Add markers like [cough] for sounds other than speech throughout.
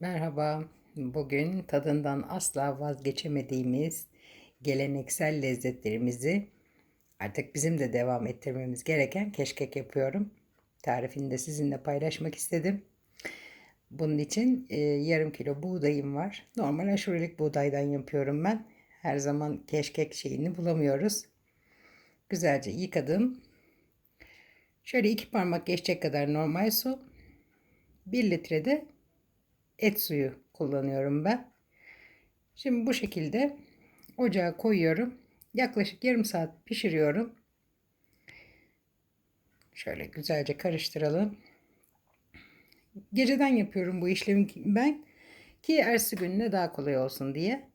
Merhaba. Bugün tadından asla vazgeçemediğimiz geleneksel lezzetlerimizi artık bizim de devam ettirmemiz gereken keşkek yapıyorum. Tarifini de sizinle paylaşmak istedim. Bunun için e, yarım kilo buğdayım var. Normal aşurelik buğdaydan yapıyorum ben. Her zaman keşkek şeyini bulamıyoruz. Güzelce yıkadım. Şöyle iki parmak geçecek kadar normal su. 1 litre de et suyu kullanıyorum ben. Şimdi bu şekilde ocağa koyuyorum. Yaklaşık yarım saat pişiriyorum. Şöyle güzelce karıştıralım. Geceden yapıyorum bu işlemi ben ki ertesi gününe daha kolay olsun diye.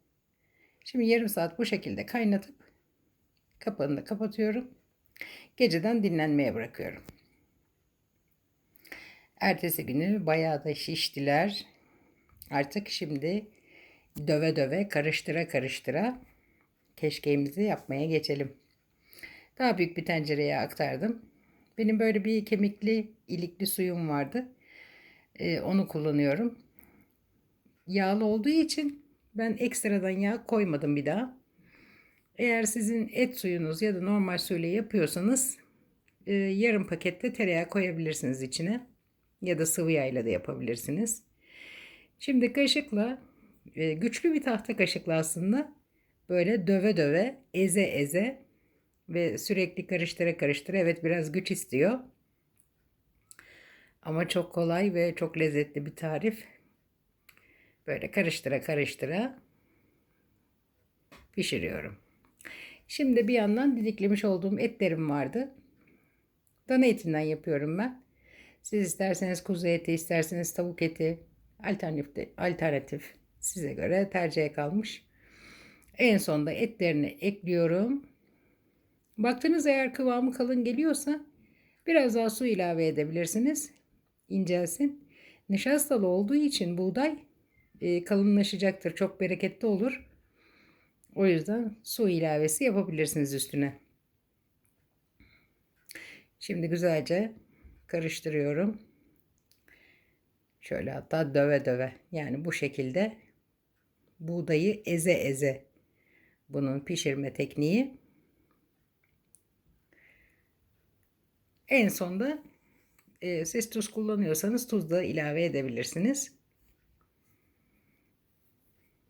Şimdi yarım saat bu şekilde kaynatıp kapağını da kapatıyorum. Geceden dinlenmeye bırakıyorum. Ertesi günü bayağı da şiştiler. Artık şimdi döve döve karıştıra karıştıra keşkeğimizi yapmaya geçelim. Daha büyük bir tencereye aktardım. Benim böyle bir kemikli ilikli suyum vardı. Ee, onu kullanıyorum. Yağlı olduğu için ben ekstradan yağ koymadım bir daha. Eğer sizin et suyunuz ya da normal suyla yapıyorsanız e, yarım pakette tereyağı koyabilirsiniz içine. Ya da sıvı yağıyla da yapabilirsiniz. Şimdi kaşıkla e, güçlü bir tahta kaşıkla aslında böyle döve döve eze eze ve sürekli karıştıra karıştıra evet biraz güç istiyor. Ama çok kolay ve çok lezzetli bir tarif. Böyle karıştıra karıştıra pişiriyorum. Şimdi bir yandan didiklemiş olduğum etlerim vardı. Dana etinden yapıyorum ben. Siz isterseniz kuzu eti, isterseniz tavuk eti, alternatif, alternatif size göre tercihe kalmış. En sonda etlerini ekliyorum. Baktınız eğer kıvamı kalın geliyorsa biraz daha su ilave edebilirsiniz. İncelsin. Nişastalı olduğu için buğday e, kalınlaşacaktır. Çok bereketli olur. O yüzden su ilavesi yapabilirsiniz üstüne. Şimdi güzelce karıştırıyorum. Şöyle hatta döve döve. Yani bu şekilde buğdayı eze eze. Bunun pişirme tekniği. En sonda e, siz tuz kullanıyorsanız tuz da ilave edebilirsiniz.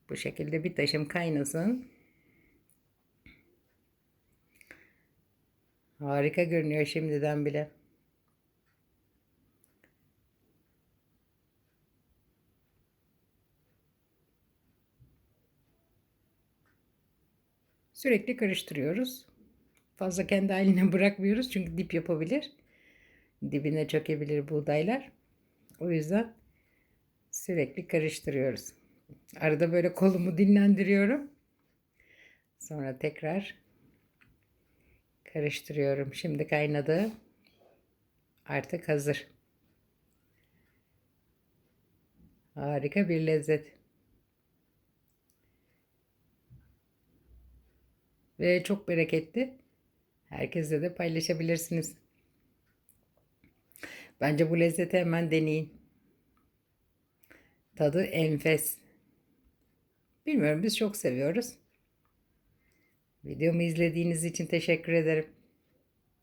Bu şekilde bir taşım kaynasın. Harika görünüyor şimdiden bile. Sürekli karıştırıyoruz. Fazla kendi haline [laughs] bırakmıyoruz çünkü dip yapabilir. Dibine çökebilir buğdaylar. O yüzden sürekli karıştırıyoruz. Arada böyle kolumu dinlendiriyorum. Sonra tekrar karıştırıyorum. Şimdi kaynadı. Artık hazır. Harika bir lezzet. Ve çok bereketli. Herkesle de paylaşabilirsiniz. Bence bu lezzeti hemen deneyin. Tadı enfes. Bilmiyorum biz çok seviyoruz. Videomu izlediğiniz için teşekkür ederim.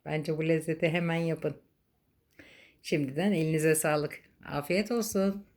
Bence bu lezzeti hemen yapın. Şimdiden elinize sağlık. Afiyet olsun.